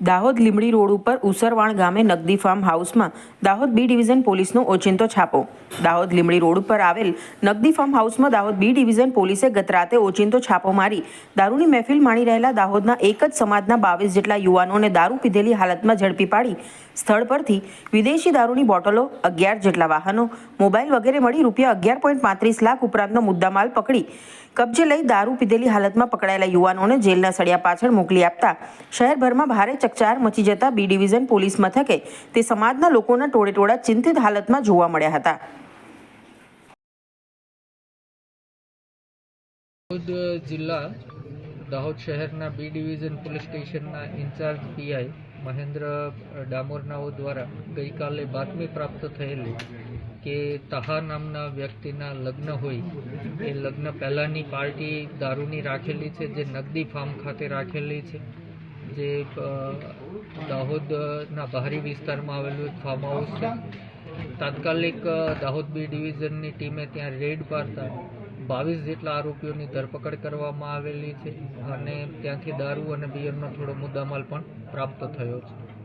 Dahod Limdi road ઉપર ઉસરવાણ ગામે નગદી farm હાઉસમાં દાહોદ બી ડિવિઝન પોલીસનો ઓચિંતો છાપો. દાહોદ લીમડી રોડ ઉપર આવેલ નગદી ફાર્મ હાઉસમાં દાહોદ બી ડિવિઝન પોલીસે ગત રાતે ઓચિંતો છાપો મારી. દારૂની મહેફિલ માણી રહેલા દાહોદના એક જ સમાજના બાવીસ જેટલા યુવાનોને દારૂ પીધેલી હાલતમાં ઝડપી પાડી. સ્થળ પરથી વિદેશી દારૂની બોટલો અગિયાર જેટલા વાહનો, મોબાઈલ વગેરે મળી રૂપિયા અગિયાર પોઈન્ટ પાંત્રીસ લાખ ઉપરાંતનો મુદ્દામાલ પકડી. કબજે લઈ દારૂ પીધેલી હાલતમાં પકડાયેલા યુવાનોને જેલના સળિયા પાછળ મોકલી આપતા શહેરભરમાં ભારે ચકચાર મચી જતા બી ડિવિઝન પોલીસ મથકે તે સમાજના લોકોના ટોળે ટોળા ચિંતિત હાલતમાં જોવા મળ્યા હતા. દાહોદ જિલ્લા, દાહોદ શહેરના બી ડિવિઝન પોલીસ સ્ટેશનના ઇન્ચાર્જ પીઆઈ મહેન્દ્ર ડામોરનાઓ દ્વારા ગઈકાલે બાતમી પ્રાપ્ત થયેલી કે તહા નામના વ્યક્તિના લગ્ન હોય, એ લગ્ન પહેલાંની પાર્ટી દારૂની રાખેલી છે, જે નગદી ફાર્મ ખાતે રાખેલી છે. જે દાહોદના બહારી વિસ્તારમાં આવેલું એક ફાર્મ હાઉસ છે. તાત્કાલિક દાહોદ બી ડિવિઝનની ટીમે ત્યાં રેડ પાડતા બાવીસ જેટલા આરોપીઓની ધરપકડ કરવામાં આવેલી છે અને ત્યાંથી દારૂ અને બિયરનો થોડો મુદ્દામાલ પણ પ્રાપ્ત થયો છે.